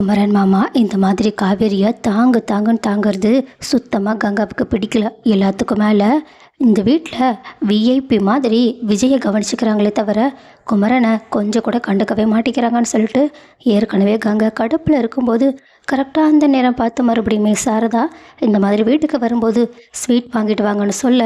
குமரன் மாமா இந்த மாதிரி காவேரியை தாங்கு தாங்குன்னு தாங்கிறது சுத்தமாக கங்காவுக்கு பிடிக்கல. எல்லாத்துக்கும் மேலே இந்த வீட்டில் விஐபி மாதிரி விஜயை கவனிச்சுக்கிறாங்களே தவிர குமரனை கொஞ்சம் கூட கண்டுக்கவே மாட்டேங்கிறாங்கன்னு சொல்லிட்டு ஏற்கனவே கங்கா கடுப்பில் இருக்கும்போது கரெக்டாக அந்த நேரம் பார்த்து மறுபடியுமே சாரதா இந்த மாதிரி வீட்டுக்கு வரும்போது ஸ்வீட் வாங்கிட்டு வாங்கன்னு சொல்ல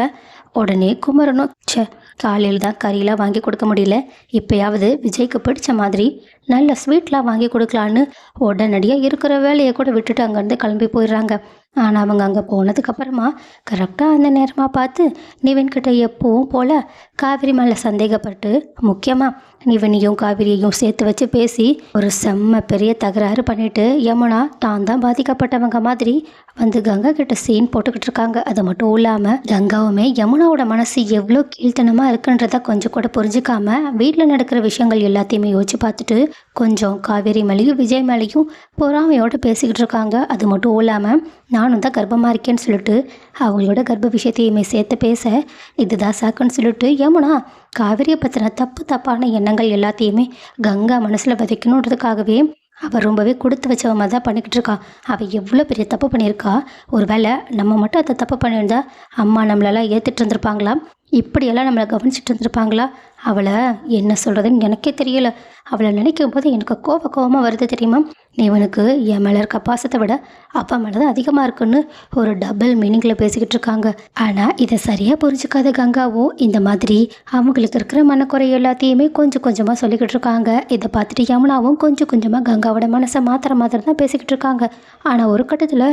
உடனே குமரனும் ச்சே காலையில் தான் கறியெலாம் வாங்கி கொடுக்க முடியல. இப்போயாவது விஜய்க்கு பிடிச்ச மாதிரி நல்ல ஸ்வீட்லாம் வாங்கி கொடுக்கலான்னு உடனடியாக இருக்கிற வேலையை கூட விட்டுட்டு அங்கேருந்து கிளம்பி போயிடுறாங்க. ஆனால் அவங்க அங்கே போனதுக்கப்புறமா கரெக்டாக அந்த நேரமாக பார்த்து நிவின்கிட்ட எப்பவும் போல் காவிரி மேலே சந்தேகப்பட்டு முக்கியமாக நிவனையும் காவிரியையும் சேர்த்து வச்சு பேசி ஒரு செம்ம பெரிய தகராறு பண்ணிட்டு யமுனா தான் தான் பாதிக்கப்பட்டவங்க மாதிரி வந்து கங்கா கிட்ட சீன் போட்டுக்கிட்டு இருக்காங்க. அது மட்டும் இல்லாமல் கங்காவுமே யமுனாவோட மனசு எவ்வளோ கீழ்த்தனமாக இருக்குன்றத கொஞ்சம் கூட புரிஞ்சுக்காம வீட்டில் நடக்கிற விஷயங்கள் எல்லாத்தையுமே யோசிச்சு பார்த்துட்டு கொஞ்சம் காவேரி மேலேயும் விஜய் மேலேயும் பொறாமையோட பேசிக்கிட்டு இருக்காங்க. அது மட்டும் இல்லாமல் நானும் தான் கர்ப்பமாக இருக்கேன்னு சொல்லிட்டு அவங்களோட கர்ப்ப விஷயத்தையுமே சேர்த்து பேச இதுதான் சாக்குன்னு சொல்லிட்டு ஏமுனா காவிரியை பற்றின தப்பு தப்பான எண்ணங்கள் எல்லாத்தையுமே கங்கா மனசில் விதைக்கணுன்றதுக்காகவே அவள் ரொம்பவே கொடுத்து வச்சவ மாதிரி தான் பண்ணிக்கிட்டு இருக்கா. அவள் எவ்வளோ பெரிய தப்பு பண்ணியிருக்கா? ஒருவேளை நம்ம மட்டும் அதை தப்பு பண்ணியிருந்தா அம்மா நம்மளெல்லாம் ஏற்றுட்டு இருந்திருப்பாங்களா? இப்படியெல்லாம் நம்மளை கவனிச்சிட்டு இருந்திருப்பாங்களா? அவளை என்ன சொல்கிறதுன்னு எனக்கே தெரியல. அவளை நினைக்கும் போது எனக்கு கோப கோபமாக வருது தெரியுமா? நீ இவனுக்கு என் மேலே இருக்க பாசத்தை விட அப்பா மேலே தான் அதிகமாக இருக்குன்னு ஒரு டபுள் மீனிங்கில் பேசிக்கிட்டு இருக்காங்க. ஆனால் இதை சரியாக புரிஞ்சுக்காத கங்காவும் இந்த மாதிரி அவங்களுக்கு இருக்கிற மனக்குறை எல்லாத்தையுமே கொஞ்சம் கொஞ்சமாக சொல்லிக்கிட்டு இருக்காங்க. இதை பார்த்துட்டு யமுனாவும் கொஞ்சம் கொஞ்சமாக கங்காவோட மனசை மாத்திர மாத்திரம் தான் பேசிக்கிட்டு இருக்காங்க. ஆனால் ஒரு கட்டத்தில்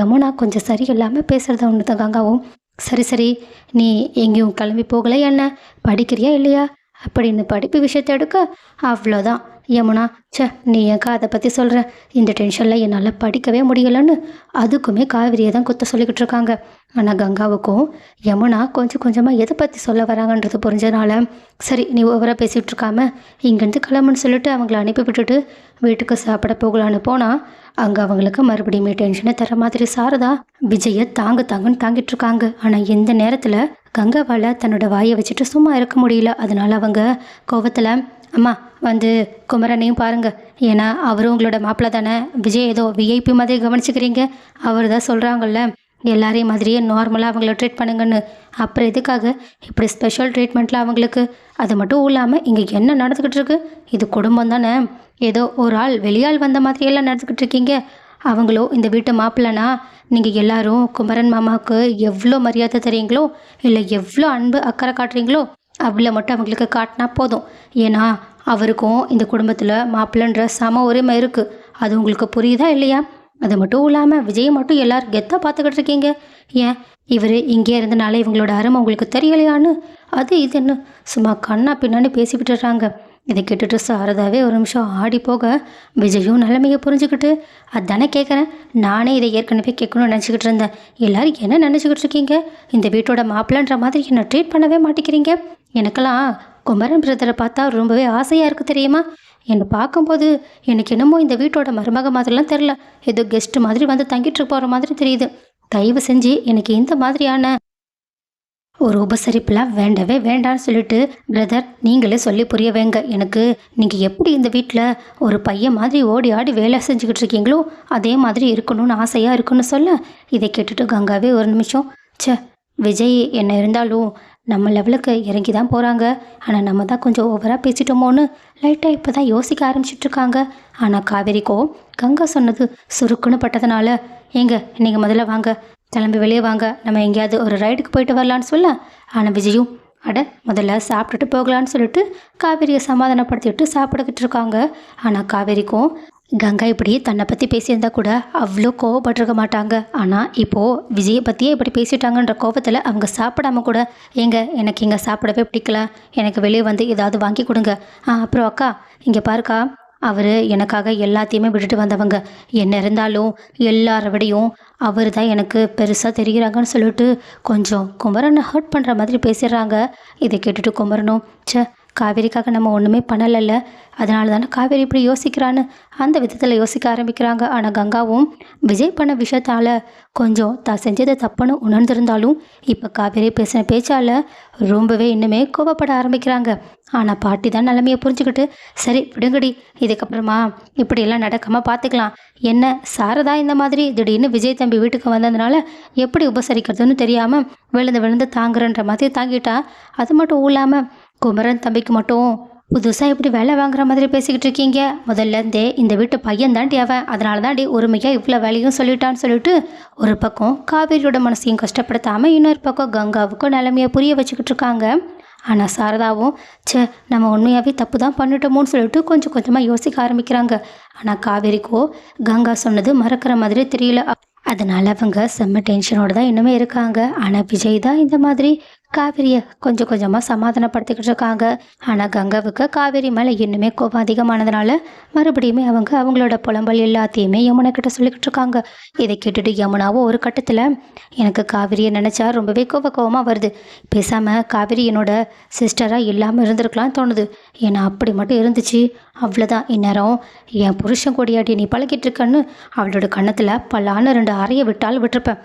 யமுனா கொஞ்சம் சரியில்லாமல் பேசுகிறத ஒன்று தான் கங்காவும் சரி சரி. நீ எங்கேயும் கிளம்பி போகலை என்ன? படிக்கிறியா இல்லையா? அப்படின்னு படிப்பு விஷயத்தை எடுக்க அவ்வளோதான் யமுனா ச்சே நீ ஏன் அதை பற்றி சொல்கிற இந்த டென்ஷனில் என்னால் படிக்கவே முடியலன்னு அதுக்குமே காவிரியை தான் குத்த சொல்லிக்கிட்டு இருக்காங்க. ஆனால் கங்காவுக்கும் யமுனா கொஞ்சம் கொஞ்சமாக எதை பற்றி சொல்ல வராங்கன்றது புரிஞ்சதுனால சரி நீ ஓவராக பேசிகிட்டு இருக்காம இங்கேருந்து கிளம்புன்னு சொல்லிட்டு அவங்கள அனுப்பி விட்டுட்டு வீட்டுக்கு சாப்பிட போகலான்னு போனால் அங்கே அவங்களுக்கு மறுபடியும் டென்ஷனை தர மாதிரி சாரதா விஜயை தாங்க தாங்கன்னு தாங்கிட்டு இருக்காங்க. ஆனால் எந்த நேரத்தில் கங்காவால் தன்னோட வாயை வச்சுட்டு சும்மா இருக்க முடியல. அதனால் அவங்க கோவத்தில் அம்மா வந்து குமரனையும் பாருங்க. ஏன்னா அவரும் உங்களோட மாப்பிள்ளை தானே. விஜய் ஏதோ விஐபி மாதிரி கவனிச்சுக்கிறீங்க. அவர் தான் சொல்கிறாங்கல்ல எல்லாரையும் மாதிரியே நார்மலாக அவங்கள ட்ரீட் பண்ணுங்கன்னு. அப்புறம் எதுக்காக இப்படி ஸ்பெஷல் ட்ரீட்மெண்ட்டில் அவங்களுக்கு? அது மட்டும் இல்லாமல் இங்கே என்ன நடந்துக்கிட்டு இருக்கு? இது குடும்பம் தானே. ஏதோ ஒரு ஆள் வெளியாள் வந்த மாதிரியெல்லாம் நடந்துக்கிட்டு இருக்கீங்க. அவங்களோ இந்த வீட்டு மாப்பிள்ளனா நீங்கள் எல்லாரும் குமரன் மாமாவுக்கு எவ்வளோ மரியாதை தரீங்களோ இல்லை எவ்வளோ அன்பு அக்கறை காட்டுறீங்களோ அவ்வளோ மட்டும் அவங்களுக்கு காட்டினா போதும். ஏன்னா அவருக்கும் இந்த குடும்பத்தில் மாப்பிள்ளன்ற சம உரிமை இருக்குது அது உங்களுக்கு புரியுதா இல்லையா? அது மட்டும் இல்லாமல் விஜய் மட்டும் எல்லாரும் கெத்தாக பார்த்துக்கிட்டு இருக்கீங்க. ஏன்? இவர் இங்கே இருந்தனால இவங்களோட அருமை உங்களுக்கு தெரியலையான்னு? அது இதுன்னு சும்மா கண்ணா பின்னாடி பேசிவிட்டுறாங்க இதை கேட்டுட்டு சாரதாவே ஒரு நிமிஷம் ஆடி போக விஜயும் நிலைமையை புரிஞ்சுக்கிட்டு அதானே கேட்குறேன் நானே இதை ஏற்கனவே கேட்கணும்னு நினச்சிக்கிட்டு இருந்தேன். எல்லாரும் என்ன நினச்சிக்கிட்டு இருக்கீங்க? இந்த வீட்டோட மாப்பிள்ளன்ற மாதிரி என்னை ட்ரீட் பண்ணவே மாட்டேங்கிறீங்க. எனக்கெல்லாம் குமரன் பிரதரை பார்த்தா ரொம்பவே ஆசையாக இருக்குது தெரியுமா? என்னை பார்க்கும்போது எனக்கு என்னமோ இந்த வீட்டோட மருமக மாதிரிலாம் தெரில ஏதோ கெஸ்ட் மாதிரி வந்து தங்கிட்டு போகிற மாதிரி தெரியுது. தயவு செஞ்சு எனக்கு இந்த மாதிரியான ஒரு உபசரிப்புலாம் வேண்டவே வேண்டான்னு சொல்லிட்டு பிரதர் நீங்களே சொல்லி புரிய வைங்க. எனக்கு நீங்கள் எப்படி இந்த வீட்டில் ஒரு பையன் மாதிரி ஓடி ஆடி வேலை செஞ்சுக்கிட்டு இருக்கீங்களோ அதே மாதிரி இருக்கணும்னு ஆசையாக இருக்குன்னு சொல்ல இதை கேட்டுட்டு கங்காவே ஒரு நிமிஷம் ச்சே விஜய் என்ன இருந்தாலும் நம்ம லெவலுக்கு இறங்கி தான் போகிறாங்க ஆனால் நம்ம தான் கொஞ்சம் ஓவராக பேசிட்டோமோன்னு லைட்டாக இப்போ தான் யோசிக்க ஆரம்பிச்சிட்ருக்காங்க. ஆனால் காவேரிக்கோ கங்கா சொன்னது சுருக்குன்னு பட்டதுனால ஏங்க நீங்கள் முதல்ல வாங்க. கிளம்பி வெளியே வாங்க. நம்ம எங்கேயாவது ஒரு ரைடுக்கு போயிட்டு வரலான்னு சொல்ல ஆனால் விஜயும் அட முதல்ல சாப்பிட்டுட்டு போகலான்னு சொல்லிட்டு காவேரியை சமாதானப்படுத்திட்டு சாப்பிட்டுக்கிட்டு இருக்காங்க. ஆனால் காவேரிக்கும் கங்கா இப்படி தன்னை பற்றி பேசியிருந்தா கூட அவ்வளோ கோவப்பட்டிருக்க மாட்டாங்க. ஆனால் இப்போது விஜயை பற்றியே இப்படி பேசிட்டாங்கன்ற கோபத்தில் அவங்க சாப்பிடாம கூட எங்க எனக்கு இங்கே சாப்பிடவே பிடிக்கல. எனக்கு வெளியே வந்து ஏதாவது வாங்கி கொடுங்க. ஆ அப்புறம் அக்கா இங்கே பாருக்கா. அவர் எனக்காக எல்லாத்தையுமே விட்டுட்டு வந்தவங்க. என்ன இருந்தாலும் எல்லார விடையும் அவர் தான் எனக்கு பெருசாக தெரிகிறாங்கன்னு சொல்லிட்டு கொஞ்சம் குமரனை ஹர்ட் பண்ணுற மாதிரி பேசிடுறாங்க. இதை கேட்டுட்டு குமரனும் ச்சே காவேரிக்காக நம்ம ஒன்றுமே பண்ணலைல்ல. அதனால தானே காவேரி இப்படி யோசிக்கிறான்னு அந்த விதத்தில் யோசிக்க ஆரம்பிக்கிறாங்க. ஆனால் கங்காவும் விஜய் பண்ண விஷயத்தால் கொஞ்சம் தான் செஞ்சதை தப்புன்னு உணர்ந்திருந்தாலும் இப்போ காவேரி பேசின பேச்சால் ரொம்பவே இன்னுமே கோபப்பட ஆரம்பிக்கிறாங்க. ஆனால் பாட்டி தான் நிலமையை புரிஞ்சுக்கிட்டு சரி விடுங்கடி இதுக்கப்புறமா இப்படியெல்லாம் நடக்காமல் பார்த்துக்கலாம் என்ன சாரதா இந்த மாதிரி திடீர்னு விஜய் தம்பி வீட்டுக்கு வந்ததுனால எப்படி உபசரிக்கிறதுன்னு தெரியாமல் விழுந்து விழுந்து தாங்குறன்ற மாதிரி தாங்கிட்டா. அது மட்டும் இல்லாமல் குமரன் தம்பிக்கு மட்டும் புதுசாக எப்படி வேலை வாங்குற மாதிரி பேசிக்கிட்டு இருக்கீங்க? முதல்ல இருந்தே இந்த வீட்டு பையன் தாண்டி அவன். அதனால தாண்டி ஒருமையாக இவ்வளோ வேலையும் சொல்லிட்டான்னு சொல்லிட்டு ஒரு பக்கம் காவேரியோட மனசையும் கஷ்டப்படுத்தாமல் இன்னொரு பக்கம் கங்காவுக்கும் நிலைமையை புரிய வச்சுக்கிட்டு இருக்காங்க. ஆனால் சாரதாவும் ச்சே நம்ம உண்மையாகவே தப்பு தான் பண்ணிட்டோமோன்னு சொல்லிட்டு கொஞ்சம் கொஞ்சமாக யோசிக்க ஆரம்பிக்கிறாங்க. ஆனால் காவேரிக்கோ கங்கா சொன்னது மறக்கிற மாதிரி தெரியல. அதனால் அவங்க செம்ம டென்ஷனோட தான் இன்னுமே இருக்காங்க. ஆனால் விஜய் தான் இந்த மாதிரி காவேரியை கொஞ்சம் கொஞ்சமாக சமாதானப்படுத்திக்கிட்டு இருக்காங்க. ஆனால் கங்காவுக்கு காவேரி மேலே இன்னுமே கோபம் அதிகமானதுனால மறுபடியுமே அவங்க அவங்களோட புலம்பல் எல்லாத்தையுமே யமுனா கிட்ட சொல்லிக்கிட்டு இருக்காங்க. இதை கேட்டுட்டு யமுனாவோ ஒரு கட்டத்தில் எனக்கு காவேரியை நினச்சா ரொம்பவே கோப கோபமாக வருது. பேசாமல் காவேரி என்னோட சிஸ்டராக இல்லாமல் இருந்திருக்கலாம்னு தோணுது. ஏன்னா அப்படி மட்டும் இருந்துச்சு. அவ்வளோதான் இந்நேரம் என் புருஷன் கொடியாடி நீ பழகிட்டு இருக்கன்னு அவளோட கன்னத்தில் பல்லான ரெண்டு அறையை விட்டால் விட்டுருப்பேன்.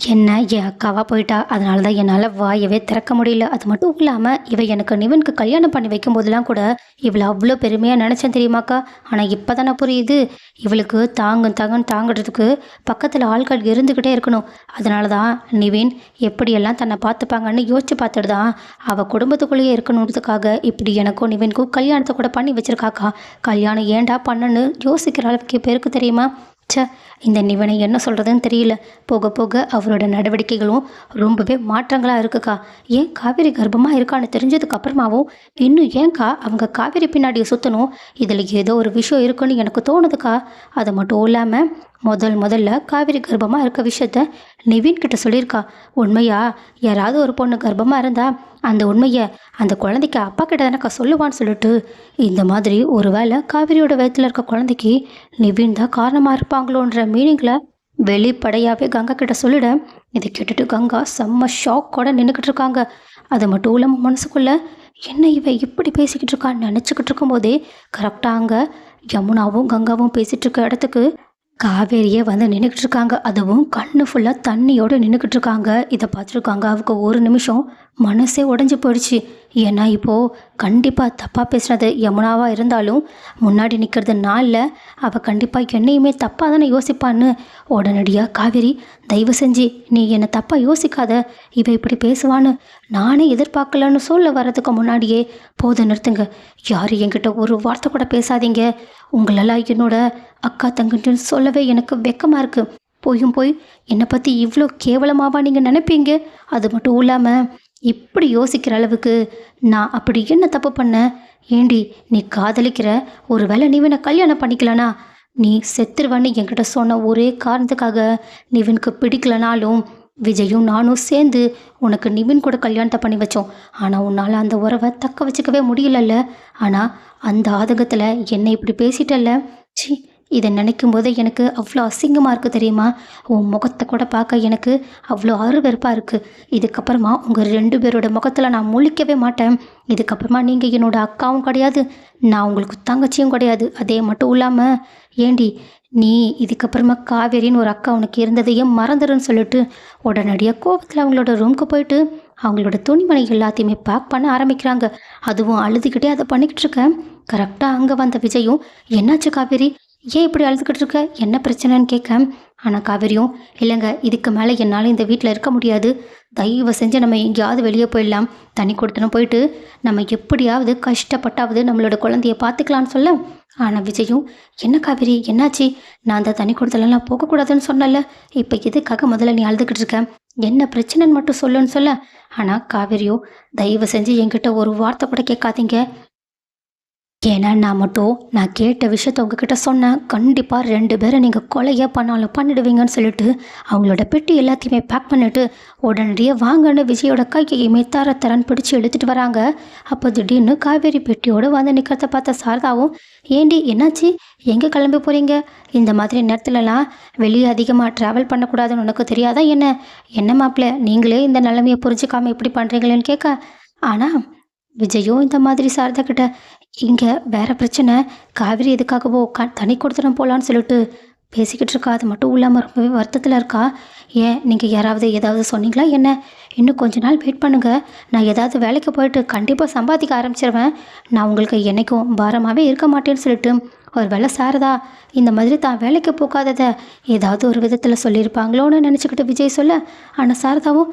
என்ன என் அக்காவா போயிட்டா? அதனால தான் என்னால் வாயவே திறக்க முடியல. அது மட்டும் இல்லாமல் இவள் எனக்கு நிவனுக்கு கல்யாணம் பண்ணி வைக்கும் போதெல்லாம் கூட இவளை அவ்வளோ பெருமையாக நினச்சேன் தெரியுமாக்கா? ஆனால் இப்போ தானே புரியுது. இவளுக்கு தாங்கும் தாங்கன்னு தாங்கிறதுக்கு பக்கத்தில் ஆள்கள் இருந்துக்கிட்டே இருக்கணும். அதனால தான் நிவின் எப்படியெல்லாம் தன்னை பார்த்துப்பாங்கன்னு யோசிச்சு பார்த்துட்டு தான் அவள் குடும்பத்துக்குள்ளேயே இருக்கணுன்றதுக்காக இப்படி எனக்கும் நிவின்க்கும் கல்யாணத்தை கூட பண்ணி வச்சிருக்காக்கா. கல்யாணம் ஏன்டா பண்ணுன்னு யோசிக்கிற அளவுக்கு பேருக்கு தெரியுமா? ச்சே இந்த நிவனை என்ன சொல்கிறதுன்னு தெரியல. போக போக அவரோட நடவடிக்கைகளும் ரொம்பவே மாற்றங்களாக இருக்குக்கா. ஏன் காவேரி கர்ப்பமாக இருக்கான்னு தெரிஞ்சதுக்கு அப்புறமாவும் இன்னும் ஏன்க்கா அவங்க காவேரி பின்னாடி சுற்றணும் இதில் ஏதோ ஒரு விஷயம் இருக்குன்னு எனக்கு தோணுதுக்கா. அது மட்டும் இல்லாமல் முதல் முதல்ல காவேரி கர்ப்பமாக இருக்க விஷயத்த நிவின் கிட்ட சொல்லியிருக்கா. உண்மையா? யாராவது ஒரு பொண்ணு கர்ப்பமாக இருந்தா அந்த உண்மையை அந்த குழந்தைக்கு அப்பா கிட்ட தானக்கா சொல்லுவான்னு சொல்லிட்டு. இந்த மாதிரி ஒருவேளை காவிரியோட வயத்தில் இருக்க குழந்தைக்கு நிவின் தான் காரணமாக இருப்பாங்களோன்ற மீனிங்கில் வெளிப்படையாகவே கங்கா கிட்ட சொல்லிட. இதை கேட்டுட்டு கங்கா செம்ம ஷாக்கோட நின்றுக்கிட்டு இருக்காங்க. அது மட்டும் இல்லாமல் மனசுக்குள்ள என்ன இவ இப்படி பேசிக்கிட்டு இருக்கான்னு நினச்சிக்கிட்டு இருக்கும்போதே கரெக்டாக அங்கே யமுனாவும் கங்காவும் பேசிகிட்டு இருக்க இடத்துக்கு காவேரியே வந்து நின்றுக்கிட்டு இருக்காங்க. அதுவும் கண்ணு ஃபுல்லாக தண்ணியோடு நின்றுக்கிட்டு இருக்காங்க. இதை பார்த்துட்டு கங்காவுக்கு ஒரு நிமிஷம் மனசே உடஞ்சி போயிடுச்சு. ஏன்னா இப்போது கண்டிப்பாக தப்பாக பேசுனது யமுனாவாக இருந்தாலும் முன்னாடி நிற்கிறது நான் இல்லை. அவள் கண்டிப்பாக என்னையுமே தப்பாக தானே யோசிப்பான்னு. உடனடியாக காவேரி தயவு செஞ்சு நீ என்னை தப்பாக யோசிக்காத. இவ இப்படி பேசுவான்னு நானே எதிர்பார்க்கலன்னு சொல்ல வர்றதுக்கு முன்னாடியே போதும் நிறுத்துங்க. யாரும் என்கிட்ட ஒரு வார்த்தை கூட பேசாதீங்க. உங்களெல்லாம் என்னோட அக்கா தங்கன்னு சொல்லவே எனக்கு வெக்கமாக இருக்குது போயும் போய் என்னை பற்றி இவ்வளோ கேவலமாவா நீங்கள் நினைப்பீங்க? அது மட்டும் இல்லாமல் இப்படி யோசிக்கிற அளவுக்கு நான் அப்படி என்ன தப்பு பண்ண? ஏண்டி நீ காதலிக்கிற? ஒரு வேளை நீ வேணா கல்யாணம் பண்ணிக்கலனா? நீ செத்துருவன்னு என்கிட்ட சொன்ன ஒரே காரணத்துக்காக நிவினுக்கு பிடிக்கலனாலும் விஜயும் நானும் சேர்ந்து உனக்கு நிவின் கூட கல்யாணத்தை பண்ணி வச்சோம். ஆனால் உன்னால் அந்த உறவை தக்க வச்சுக்கவே முடியலல்ல. ஆனால் அந்த ஆதங்கத்தில் என்னை இப்படி பேசிட்டல்ல? சி இதை நினைக்கும் போது எனக்கு அவ்வளோ அசிங்கமாக இருக்குது தெரியுமா? உன் முகத்தை கூட பார்க்க எனக்கு அவ்வளோ அருவெறுப்பாக இருக்குது இதுக்கப்புறமா உங்கள் ரெண்டு பேரோட முகத்தில் நான் முழிக்கவே மாட்டேன். இதுக்கப்புறமா நீங்கள் என்னோடய அக்காவும் கிடையாது. நான் உங்களுக்கு தங்கச்சியும் கிடையாது. அதே மட்டும் இல்லாமல் ஏண்டி நீ இதுக்கப்புறமா காவேரின்னு ஒரு அக்கா உனக்கு இருந்ததையும் மறந்துடுன்னு சொல்லிட்டு உடனடியாக கோபத்தில் அவங்களோட ரூமுக்கு போயிட்டு அவங்களோட துணிமணி எல்லாத்தையுமே பேக் பண்ண ஆரம்பிக்கிறாங்க. அதுவும் அழுதுகிட்டே அதை பண்ணிக்கிட்டு இருக்கேன். கரெக்டாக அங்கே வந்த விஜயும் என்னாச்சு காவேரி? ஏன் இப்படி அழுதுகிட்டு இருக்க என்ன பிரச்சனைன்னு கேட்க ஆனால் காவேரியும் இல்லைங்க இதுக்கு மேலே என்னால் இந்த வீட்டில் இருக்க முடியாது. தயவு செஞ்சு நம்ம எங்கேயாவது வெளியே போயிடலாம். தண்ணி கொடுத்துன்னு போயிட்டு நம்ம எப்படியாவது கஷ்டப்பட்டாவது நம்மளோட குழந்தைய பார்த்துக்கலான்னு சொல்ல. ஆனால் விஜயும் என்ன காவேரி என்னாச்சு? நான் அந்த தண்ணி கொடுத்தலாம் போகக்கூடாதுன்னு சொன்னல இப்போ எதுக்காக முதல்ல நீ அழுதுகிட்டு இருக்க என்ன பிரச்சனைன்னு மட்டும் சொல்லுன்னு சொல்ல. ஆனால் காவேரியோ தயவு செஞ்சு என்கிட்ட ஒரு வார்த்தை கூட கேட்காதீங்க. ஏன்னா நான் மட்டும் நான் கேட்ட விஷயத்த உங்ககிட்ட சொன்னேன். கண்டிப்பாக ரெண்டு பேரை நீங்கள் கொலையாக பண்ணாலும் பண்ணிடுவீங்கன்னு சொல்லிட்டு அவங்களோட பெட்டி எல்லாத்தையுமே பேக் பண்ணிட்டு உடனடியே வாங்கன்னு விஜயோட கையையுமே தர தரன்னு பிடிச்சி எடுத்துகிட்டு வராங்க. அப்போ திடீர்னு காவேரி பெட்டியோடு வந்து நிற்கிறத பார்த்த சாரதாவும் ஏண்டி என்னாச்சு? எங்கே கிளம்பி போகிறீங்க இந்த மாதிரி நேரத்துலலாம் வெளியே அதிகமாக ட்ராவல் பண்ணக்கூடாதுன்னு உனக்கு தெரியாதா என்ன? என்ன மாப்பிள்ள நீங்களே இந்த நிலைமையை புரிஞ்சுக்காமல் இப்படி பண்ணுறீங்களேன்னு கேட்க. ஆனால் விஜயும் இந்த மாதிரி சாரதா கிட்ட இங்கே வேறு பிரச்சனை. காவிரி எதுக்காகவோ க தனி கொடுத்துடும் போகலான்னு சொல்லிட்டு பேசிக்கிட்டு இருக்கா. அது மட்டும் இல்லாமல் ரொம்பவே வருத்தத்தில் இருக்கா. ஏன் நீங்கள் யாராவது ஏதாவது சொன்னீங்களா என்ன? இன்னும் கொஞ்ச நாள் வெயிட் பண்ணுங்கள் நான் ஏதாவது வேலைக்கு போயிட்டு கண்டிப்பாக சம்பாதிக்க ஆரம்பிச்சிருவேன். நான் உங்களுக்கு என்றைக்கும் பாரமாகவே இருக்க மாட்டேன்னு சொல்லிட்டு ஒரு வேலை சாரதா இந்த மாதிரி தான் வேலைக்கு போகாததை ஏதாவது ஒரு விதத்தில் சொல்லியிருப்பாங்களோன்னு நினச்சிக்கிட்டு விஜய் சொல்ல ஆனால் சாரதாவும்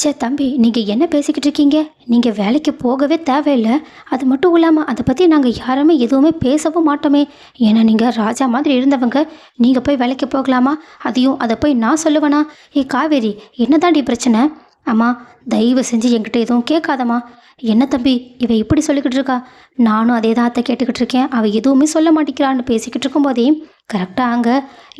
சே தம்பி நீங்கள் என்ன பேசிக்கிட்டு இருக்கீங்க? நீங்கள் வேலைக்கு போகவே தேவையில்லை. அது மட்டும் இல்லாமல் அதை பற்றி நாங்கள் யாருமே எதுவுமே பேசவும் மாட்டோமே. ஏன்னா நீங்கள் ராஜா மாதிரி இருந்தவங்க. நீங்கள் போய் வேலைக்கு போகலாமா? அதையும் அதை போய் நான் சொல்லுவேனா? ஏ காவேரி என்னதாண்டி பிரச்சனை? அம்மா தயவு செஞ்சு என்கிட்ட எதுவும் கேட்காதம்மா. என்ன தம்பி இவ இப்படி சொல்லிக்கிட்டு இருக்கா? நானும் அதே தான் அத்தை கேட்டுக்கிட்டு இருக்கேன். அவள் எதுவுமே சொல்ல மாட்டேங்கிறான்னு பேசிக்கிட்டு இருக்கும்போதே கரெக்டாக அங்கே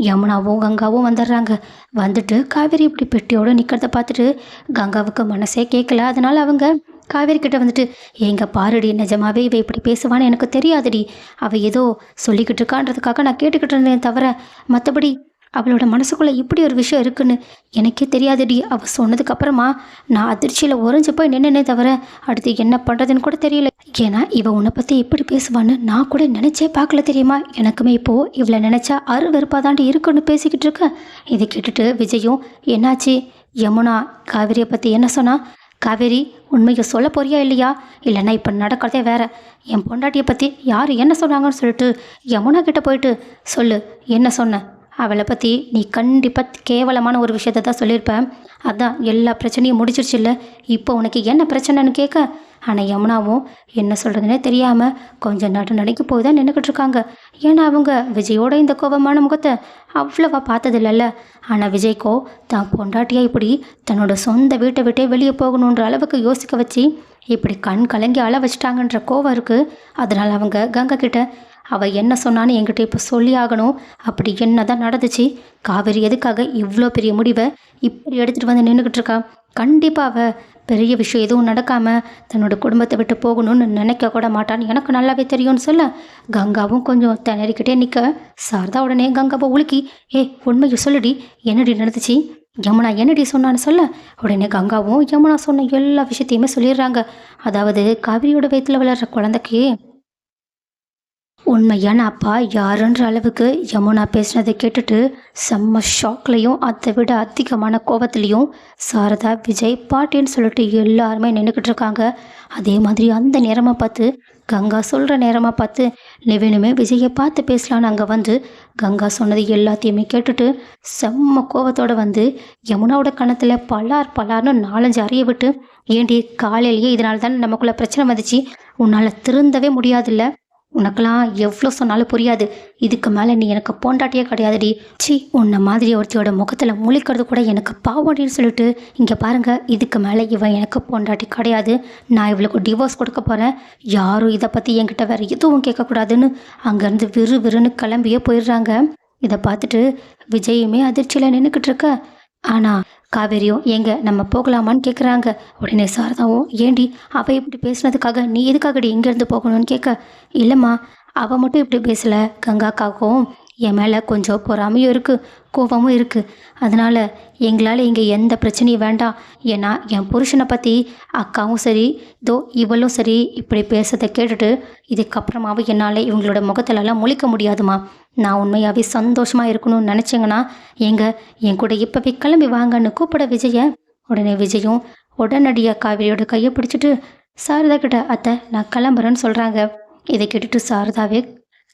யமுனாவும் கங்காவும் வந்துடுறாங்க. வந்துட்டு காவேரி இப்படி பெட்டியோடு நிற்கிறத பார்த்துட்டு கங்காவுக்கு மனசே கேட்கல அதனால் அவங்க காவேரி கிட்ட வந்துட்டு எங்க பாருடி நிஜமாவே இவ இப்படி பேசுவான்னு எனக்கு தெரியாதுடி. அவள் ஏதோ சொல்லிக்கிட்டு இருக்கான்றதுக்காக நான் கேட்டுக்கிட்டு இருந்தேன் தவிர மற்றபடி அவளோட மனசுக்குள்ளே இப்படி ஒரு விஷயம் இருக்குன்னு எனக்கே தெரியாதுடி. அவள் சொன்னதுக்கப்புறமா நான் அதிர்ச்சியில் உறைஞ்சு போய் நின்றுனே தவிர அடுத்து என்ன பண்ணுறதுன்னு கூட தெரியல. ஏன்னா இவள் உன்னை பற்றி எப்படி பேசுவான்னு நான் கூட நினச்சே பார்க்கல தெரியுமா? எனக்குமே இப்போது இவளை நினச்சா அரு தாண்டி இருக்குன்னு பேசிக்கிட்டு இருக்கேன் இதை கேட்டுட்டு விஜயும் என்னாச்சு? யமுனா காவிரியை பற்றி என்ன சொன்னா? காவேரி உண்மையை சொல்ல போறியா இல்லையா? இல்லைன்னா இப்போ நடக்கிறதே வேற. என் பொண்டாட்டியை பற்றி யார் என்ன சொன்னாங்கன்னு சொல்லிட்டு யமுனா கிட்ட போயிட்டு சொல்லு என்ன சொன்ன? அவளை பற்றி நீ கண்டிப்பாக கேவலமான ஒரு விஷயத்த தான் சொல்லியிருப்பேன் அதான் எல்லா பிரச்சனையும் முடிச்சிருச்சு இல்லை? இப்போ உனக்கு என்ன பிரச்சனைன்னு கேட்க ஆனால் யமுனாவும் என்ன சொல்கிறதுனே தெரியாமல் கொஞ்சம் நடு நடைக்கு போய் தான் நின்றுக்கிட்டு இருக்காங்க. ஏன்னா அவங்க விஜயோட இந்த கோபமான முகத்தை அவ்வளவா பார்த்ததில்லல்ல. ஆனால் விஜய்க்கோ தான் பொண்டாட்டியாக இப்படி தன்னோட சொந்த வீட்டை விட்டே வெளியே போகணுன்ற அளவுக்கு யோசிக்க வச்சு இப்படி கண் கலங்கி அள வச்சிட்டாங்கன்ற கோவம் இருக்குது அதனால் அவங்க கங்கா கிட்ட அவள் என்ன சொன்னான்னு என்கிட்ட இப்போ சொல்லி ஆகணும் அப்படி என்ன தான் நடந்துச்சு? காவேரி எதுக்காக இவ்வளோ பெரிய முடிவை இப்படி எடுத்துகிட்டு வந்து நின்றுக்கிட்டு இருக்கா? கண்டிப்பாக அவள் பெரிய விஷயம் எதுவும் நடக்காமல் தன்னோட குடும்பத்தை விட்டு போகணும்னு நினைக்க கூட மாட்டான்னு எனக்கு நல்லாவே தெரியும்னு சொல்ல கங்காவும் கொஞ்சம் திணறிக்கிட்டே நிற்க சாரதா உடனே கங்காவை உலுக்கி ஏ உண்மையை சொல்லுடி என்னடி நடந்துச்சு? யமுனா என்னடி சொன்னான்னு சொல்ல? உடனே கங்காவும் யமுனா சொன்ன எல்லா விஷயத்தையுமே சொல்லிடுறாங்க. அதாவது காவிரியோட வயிற்றில் வளர்கிற குழந்தைக்கு உண்மையான அப்பா யாருன்ற அளவுக்கு யமுனா பேசினதை கேட்டுட்டு செம்ம ஷாக்லேயும் அதை விட அதிகமான கோபத்துலேயும் சாரதா விஜய் பாட்டின்னு சொல்லிட்டு எல்லாருமே நின்றுக்கிட்டு இருக்காங்க. அதே மாதிரி அந்த நேரமாக பார்த்து கங்கா சொல்கிற நேரமாக பார்த்து நிவினுமே விஜயை பார்த்து பேசலான்னு அங்கே வந்து கங்கா சொன்னது எல்லாத்தையுமே கேட்டுட்டு செம்ம கோபத்தோடு வந்து யமுனாவோட கணத்தில் பலார் பலார்னு நாலஞ்சு அறிய விட்டு ஏண்டி காலையிலேயே இதனால தானே நமக்குள்ளே பிரச்சனை வந்துச்சு உன்னால் திருந்தவே முடியாதுல்ல? உனக்கெல்லாம் எவ்வளோ சொன்னாலும் புரியாது. இதுக்கு மேலே நீ எனக்கு பொண்டாட்டியே கிடையாதுடி. சி உன்னை மாதிரி ஒருத்தியோட முகத்தில் முழிக்கிறது கூட எனக்கு பாவடின்னு சொல்லிட்டு இங்கே பாருங்கள் இதுக்கு மேலே இவன் எனக்கு பொண்டாட்டி கிடையாது. நான் இவளுக்கு டிவோர்ஸ் கொடுக்க போகிறேன் யாரும் இதை பற்றி என்கிட்ட வேறு எதுவும் கேட்கக்கூடாதுன்னு அங்கேருந்து விறு விறுன்னு கிளம்பியே போயிடுறாங்க. இதை பார்த்துட்டு விஜயுமே அதிர்ச்சியில் நின்றுக்கிட்டு இருக்க. ஆனால் காவேரியும் எங்கே நம்ம போகலாமான்னு கேட்குறாங்க உடனே சாரதாவும் ஏண்டி அவள் இப்படி பேசுனதுக்காக நீ எதுக்காகடி இங்கேருந்து போகணும்னு கேட்க இல்லைம்மா அவள் மட்டும் இப்படி பேசலை. கங்காக்காகவும் என் மேலே கொஞ்சம் பொறாமையும் இருக்குது கோபமும் இருக்குது அதனால் எங்களால் இங்கே எந்த பிரச்சனையும் வேண்டாம். ஏன்னா என் புருஷனை பற்றி அக்காவும் சரி இதோ இவளும் சரி இப்படி பேசுறதை கேட்டுட்டு இதுக்கப்புறமாவும் என்னால் இவங்களோட முகத்திலலாம் முழிக்க முடியாதுமா நான் உண்மையாகவே சந்தோஷமாக இருக்கணும்னு நினச்சிங்கன்னா எங்கள் என் கூட இப்போவே கிளம்பி வாங்கன்னு கூப்பிட விஜய. உடனே விஜயும் உடனடியாக காவிரியோட கையை பிடிச்சிட்டு சாரதா கிட்ட அத்தை நான் கிளம்புறேன்னு சொல்கிறாங்க இதை கேட்டுட்டு சாரதாவே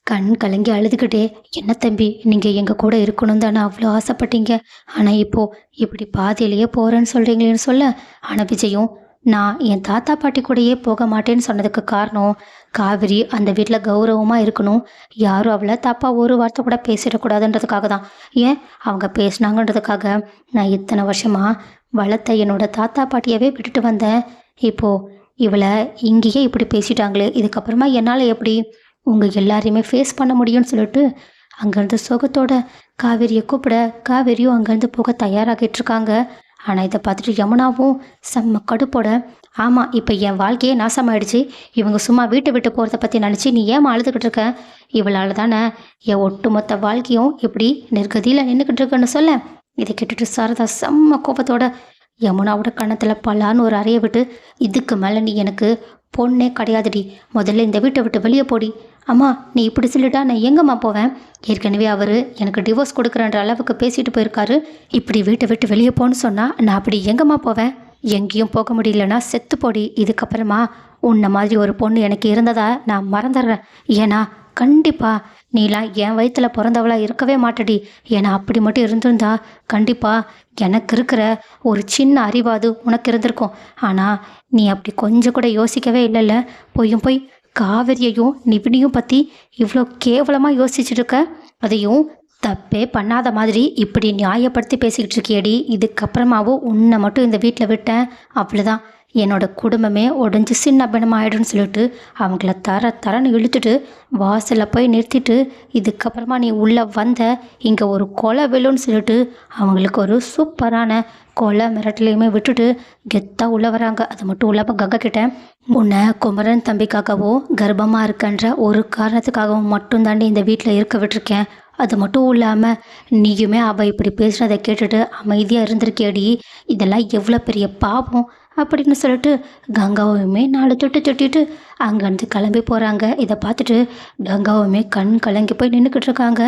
கண் கலங்கி அழுதுகிட்டே என்ன தம்பி நீங்கள் எங்கள் கூட இருக்கணும் தானே அவ்வளோ ஆசைப்பட்டீங்க? ஆனால் இப்போது இப்படி பாதியிலேயே போகிறேன்னு சொல்கிறீங்களேன்னு சொல்ல ஆனால் விஜயும் நான் என் தாத்தா பாட்டி கூடயே போக மாட்டேன்னு சொன்னதுக்கு காரணம் காவிரி அந்த வீட்டில் கௌரவமாக இருக்கணும். யாரும் அவளை தப்பாக ஒரு வார்த்தை கூட பேசிடக்கூடாதுன்றதுக்காக தான். ஏன்? அவங்க பேசினாங்கன்றதுக்காக. நான் இத்தனை வருஷமாக வளர்த்த என்னோட தாத்தா பாட்டியவே விட்டுட்டு வந்தேன். இப்போது இவளை இங்கேயே இப்படி பேசிட்டாங்களே இதுக்கப்புறமா என்னால் எப்படி உங்கள் எல்லாரையுமே ஃபேஸ் பண்ண முடியும்னு சொல்லிட்டு அங்கேருந்து சுகத்தோட காவேரியை கூப்பிட காவேரியும் அங்கேருந்து போக தயாராகிட்டு இருக்காங்க. ஆனால் இதை பார்த்துட்டு யமுனாவும் செம்ம கடுப்போட ஆமாம் இப்போ என் வாழ்க்கையே நாசமாயிடுச்சு. இவங்க சும்மா வீட்டை விட்டு போகிறத பற்றி நினச்சி நீ ஏன் அழுதுகிட்டு இருக்க? இவளால் தானே என் ஒட்டுமொத்த வாழ்க்கையும் இப்படி நெருக்கதியில் நின்றுக்கிட்டு இருக்குன்னு சொல்ல? இதை கேட்டுட்டு சாரதா செம்ம கோபத்தோட யமுனாவோட கணத்தில் பலான்னு ஒரு அறையை விட்டு இதுக்கு மேலே நீ எனக்கு பொண்ணே கிடையாதுடி. முதல்ல இந்த வீட்டை விட்டு வெளியே போடி. அம்மா நீ இப்படி சொல்லிட்டா நான் எங்கம்மா போவேன்? ஏற்கனவே அவர் எனக்கு டிவோர்ஸ் கொடுக்குறன்ற அளவுக்கு பேசிட்டு போயிருக்காரு. இப்படி வீட்டை விட்டு வெளியே போன்னு சொன்னால் நான் அப்படி எங்கம்மா போவேன்? எங்கேயும் போக முடியலன்னா செத்து போடி. இதுக்கப்புறமா உன்னை மாதிரி ஒரு பொண்ணு எனக்கு இருந்ததா நான் மறந்துடுறேன். ஏன்னா கண்டிப்பா. நீலாம் என் வயிற்றில் பிறந்தவளாக இருக்கவே மாட்டடி. ஏன்னா அப்படி மட்டும் இருந்திருந்தா கண்டிப்பாக எனக்கு இருக்கிற ஒரு சின்ன அறிவாது உனக்கு இருந்திருக்கும். ஆனால் நீ அப்படி கொஞ்சம் கூட யோசிக்கவே இல்லைல்ல? போயும் போய் காவிரியையும் நிபினியும் பற்றி இவ்வளோ கேவலமாக யோசிச்சுட்டு இருக்க அதையும் தப்பே பண்ணாத மாதிரி இப்படி நியாயப்படுத்தி பேசிக்கிட்டு இருக்கியடி. இதுக்கப்புறமாவும் உன்னை மட்டும் இந்த வீட்டில் விட்டேன். அவ்வளோதான் என்னோட குடும்பமே உடஞ்சி சின்ன பின்னமாயிடும்னு சொல்லிட்டு அவங்கள தர தரன்னு இழுத்துட்டு வாசலில் போய் நிறுத்திட்டு இதுக்கப்புறமா நீ உள்ளே வந்த இங்கே ஒரு கொலை விழுன்னு சொல்லிட்டு அவங்களுக்கு ஒரு சூப்பரான கொலை மிரட்டலையுமே விட்டுட்டு கெத்தாக உள்ளே வராங்க. அது மட்டும் இல்லாமல் கங்கா கிட்ட உன்னை குமரன் தம்பிக்காகவோ கர்ப்பமாக இருக்கன்ற ஒரு காரணத்துக்காகவும் மட்டும் தாண்டி இந்த வீட்டில் இருக்க விட்டுருக்கேன். அது மட்டும் இல்லாமல் நீயுமே அவள் இப்படி பேசுனதை கேட்டுட்டு அமைதியாக இருந்திருக்கேடி இதெல்லாம் எவ்வளோ பெரிய பாவம் அப்படின்னு சொல்லிட்டு கங்காவுமே நாலு தொட்டு தொட்டிட்டு அங்கேருந்து கிளம்பி போகிறாங்க இதை பார்த்துட்டு கங்காவுமே கண் கலங்கி போய் நின்றுக்கிட்டு இருக்காங்க.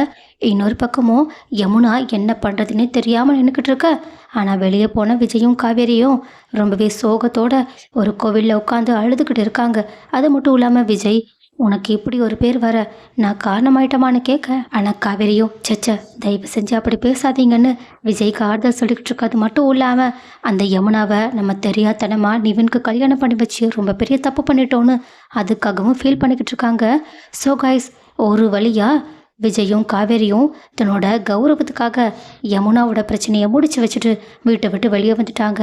இன்னொரு பக்கமும் யமுனா என்ன பண்ணுறதுன்னே தெரியாமல் நின்றுக்கிட்டு இருக்க. ஆனால் வெளியே போன விஜயும் காவேரியும் ரொம்பவே சோகத்தோட ஒரு கோவிலில் உட்காந்து அழுதுகிட்டு இருக்காங்க. அது மட்டும் இல்லாமல் விஜய் உனக்கு இப்படி ஒரு பேர் வர நான் காரணமாயிட்டமான்னு கேட்க ஆனால் காவேரியும் சச்ச தயவு செஞ்சு அப்படி பேசாதீங்கன்னு விஜய்க்கு ஆறுதல் சொல்லிக்கிட்டு இருக்காது மட்டும் இல்லாமல் அந்த யமுனாவை நம்ம தெரியாதனமாக நிவின்க்கு கல்யாணம் பண்ணி வச்சு ரொம்ப பெரிய தப்பு பண்ணிட்டோன்னு அதுக்காகவும் ஃபீல் பண்ணிக்கிட்டு இருக்காங்க. ஸோ கைஸ் ஒரு வழியாக விஜயும் காவேரியும் தன்னோட கௌரவத்துக்காக யமுனாவோட பிரச்சனையை முடிச்சு வச்சுட்டு வீட்டை விட்டு வெளியே வந்துட்டாங்க.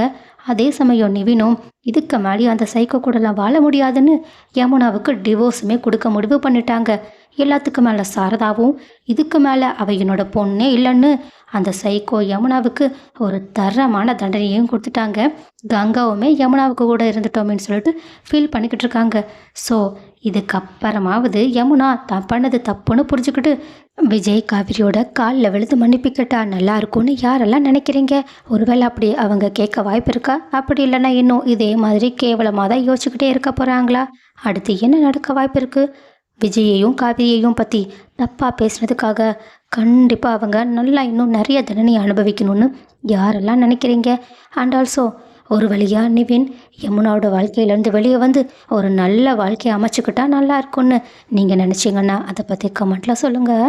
அதே சமயம் நிவினும் இதுக்கு மேலேயும் அந்த சைக்கோ கூடலாம் வாழ முடியாதுன்னு யமுனாவுக்கு டிவோர்ஸுமே கொடுக்க முடிவு பண்ணிட்டாங்க. எல்லாத்துக்கு மேலே சாரதாவும் இதுக்கு மேலே அவ என்னோட பொண்ணே இல்லைன்னு அந்த சைக்கோ யமுனாவுக்கு ஒரு தரமான தண்டனையும் கொடுத்துட்டாங்க. கங்காவுமே யமுனாவுக்கு கூட இருந்துட்டோமேன்னு சொல்லிட்டு ஃபீல் பண்ணிக்கிட்டு இருக்காங்க. ஸோ இதுக்கப்புறமாவது யமுனா தான் பண்ணது தப்புன்னு புரிஞ்சுக்கிட்டு விஜய் காவிரியோட காலில் விழுந்து மன்னிப்பிக்கிட்டா நல்லா இருக்கும்னு யாரெல்லாம் நினைக்கிறீங்க? ஒருவேளை அப்படி அவங்க கேட்க வாய்ப்பு இருக்கா? அப்படி இல்லைன்னா இன்னும் இதே மாதிரி கேவலமாக தான் யோசிச்சுக்கிட்டே இருக்க போகிறாங்களா அடுத்து என்ன நடக்க வாய்ப்பு இருக்குது விஜயையும் காவிரியையும் பற்றி தப்பாக பேசுனதுக்காக கண்டிப்பாக அவங்க நல்லா இன்னும் நிறைய தண்டனை அனுபவிக்கணும்னு யாரெல்லாம் நினைக்கிறீங்க? அண்ட் ஆல்சோ ஒரு வழியாக நிவின் யமுனாவோட வாழ்க்கையிலேருந்து வெளியே வந்து ஒரு நல்ல வாழ்க்கையை அமைச்சுக்கிட்டா நல்லா இருக்கும்னு நீங்கள் நினச்சிங்கன்னா அதை பற்றி கமெண்ட்டில் சொல்லுங்கள்